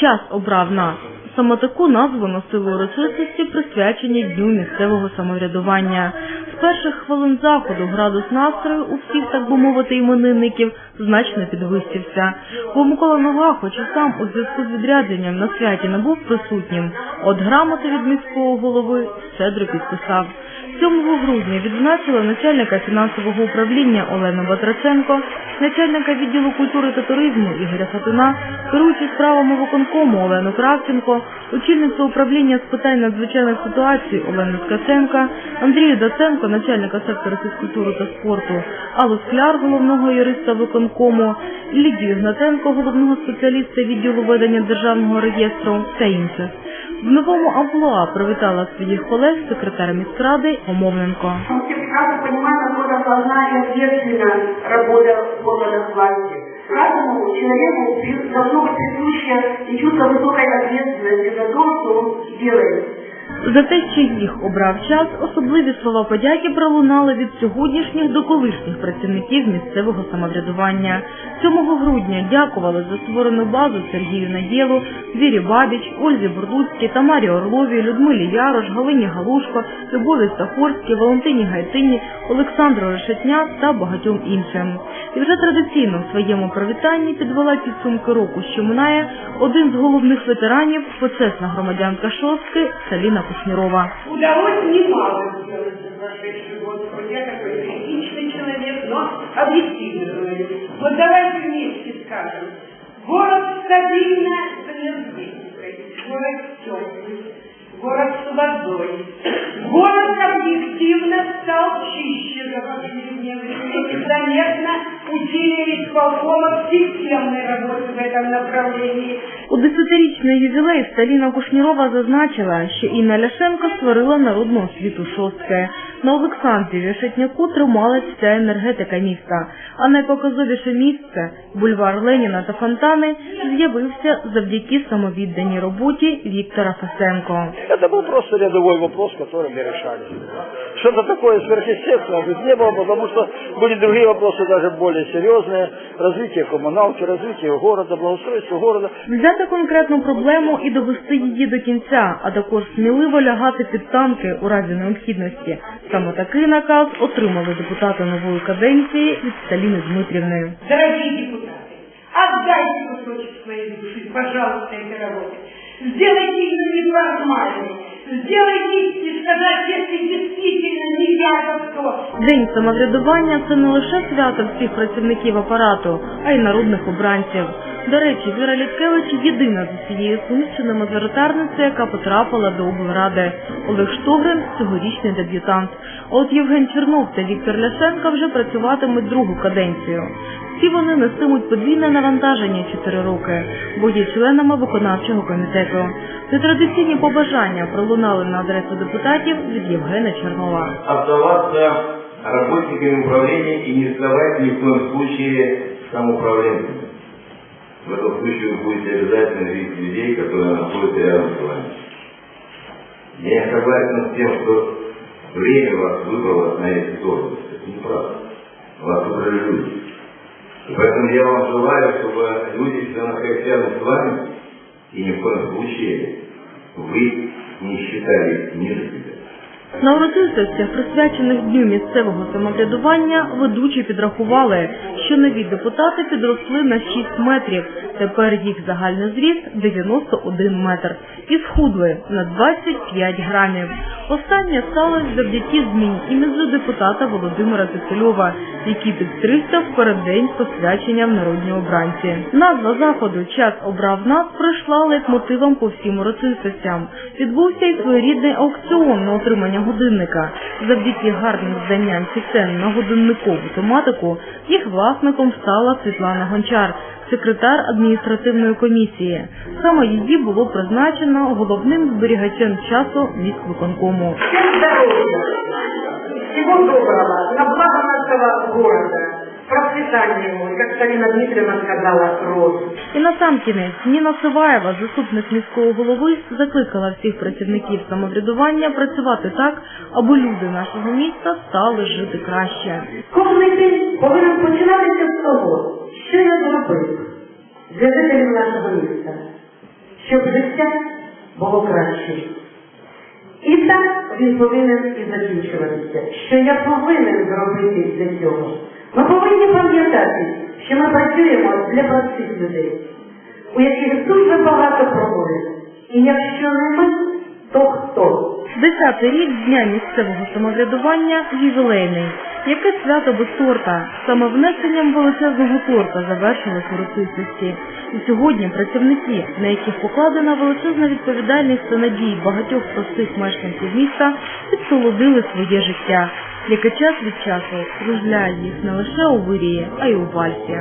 Час обрав нас. Саме таку назву носили урочистості, присвячені Дню місцевого самоврядування. З перших хвилин заходу градус настрою у всіх, так би мовити, іменинників значно підвищився. Бо Микола Нова, хоч і сам у зв'язку з відрядженням на святі не був присутнім, от грамоти від міського голови щедро підписав. 7 грудня відзначили начальника фінансового управління Олену Батраценко, начальника відділу культури та туризму Ігоря Хатуна, керуючу справами виконкому Олену Кравченко, очільницю управління з питань надзвичайних ситуацій Олену Ткаченка, Андрію Даценко, начальника сектору фізкультури та спорту, Аллу Скляр, головного юриста виконкому, Лідію Гнатенко, головного спеціаліста відділу ведення державного реєстру та інших. В новому амплуа привітала своїх колег секретар міськради Омовненко. Мы все прекрасно понимаем, насколько сложна и ответственна работа в органах власти. Каждому человеку при- должно быть присуще и чувство высокой ответственности за то, что он делает. За те, що їх обрав час, особливі слова подяки пролунали від сьогоднішніх до колишніх працівників місцевого самоврядування. 7 грудня дякували за створену базу Сергію Надєлу, Вірі Бабіч, Ользі Бурлуцькій, Тамарі Орловій, Людмилі Ярош, Галині Галушко, Любові Стахорській, Валентині Гайтині, Олександру Решетня та багатьом іншим. І вже традиційно в своєму привітанні підвела підсумки року, що минає один з головних ветеранів, почесна громадянка шостки Саліна Кушнірова. Удалось немало сделать за прошедший год. Я такой критичный человек, но объективно. Вот давайте вместе скажем. Город стабильно звездный, город теплый, город с водой. Город объективно стал чище за последнее время. Заметно усилие исполкома в системной работе в этом направлении. У десятирічний ювілей Сталіна Кушнірова зазначила, що Інна Ляшенко створила народну освіту шостки. На Олександрі Решетняку трималась вся енергетика міста, а найпоказовіше місце бульвар Леніна та Фонтани з'явився завдяки самовідданій роботі Віктора Фесенко. Это был просто рядовой вопрос, который мы решали. Что-то такое сверхъестественное тут не было, потому что были другие вопросы даже более серьезные. Развитие коммуналки, развитие города, благоустройство города. Взяти конкретну проблему і довести її до кінця, а також сміливо лягати під танки у разі необхідності. Саме такий наказ отримали депутати нової каденції від Сталіни Дмитрівни. Дорогие депутаты, отдайте кусочек своей души, пожалуйста, этой работе. Сделайте ее неформальной. Сделайте, сказать, если действительно не то. День самоврядування це не лише свято всіх працівників апарату, а й народних обранців. До речі, Віра Літкевич єдина з усієї Сумщини мажоритарниця, яка потрапила до облради. Олег Штогрин цьогорічний дебютант. От Євген Чернов та Віктор Ляшенко вже працюватимуть другу каденцію. Всі вони нестимуть подвійне навантаження 4 роки, бо є членами виконавчого комітету. Нетрадиційні побажання пролунали на адресу депутатів від Євгена Чернова. оставаться работниками управления и не сдавать ни в коем случае самоуправленцами. В этом случае вы будете обязательно видеть людей, которые находятся рядом с вами. Я не согласен с тем, что время вас выбрало на эти должности. Это неправда. Вас выбрали люди. И поэтому я вам желаю, чтобы люди всегда находились рядом с вами, и ни в коем случае вы не считали себя. На урочистостях, присвячених Дню місцевого самоврядування, ведучі підрахували, що нові депутати підросли на 6 метрів. Тепер їх загальний зріст 91 метр. І схудли на 25 грамів. Останнє сталося завдяки зміні іміджу депутата Володимира Кисельова, який підстригся в переддень посвячення в народні обранці. Назва заходу Час обрав нас пройшла лейтмотивом по всім урочистостям. Відбувся й своєрідний аукціон на отримання годинника. Завдяки гарним зданням цін на годинникову тематику їх власником стала Світлана Гончар, секретар адміністративної комісії. Саме її було призначено головним зберігачем часу міськвиконкому. Здоровья, всего доброго, на благо нашого города, ему, и, как Сталина сказала, рост. І на сам кінець Ніна Сиваєва, заступник міського голови, закликала всіх працівників самоврядування працювати так, аби люди нашого міста стали жити краще. Кожний день повинен починатися з того, що я зробив для жителів нашого міста. щоб життя було краще. І так він повинен і закінчуватися. Що я повинен зробити для цього? Ми повинні пам'ятати, що ми працюємо для простих людей, у яких дуже багато проблем. І якщо не ми, то хто? Десятий рік з дня місцевого самоврядування ювілейний. Яке свято без торта? Саме внесенням величезного торта завершилось урочистості. І сьогодні працівники, на яких покладена величезна відповідальність та надії багатьох простих мешканців міста, підсолодили своє життя, яке час від часу кружляє їх не лише у вирії, а й у вальсі.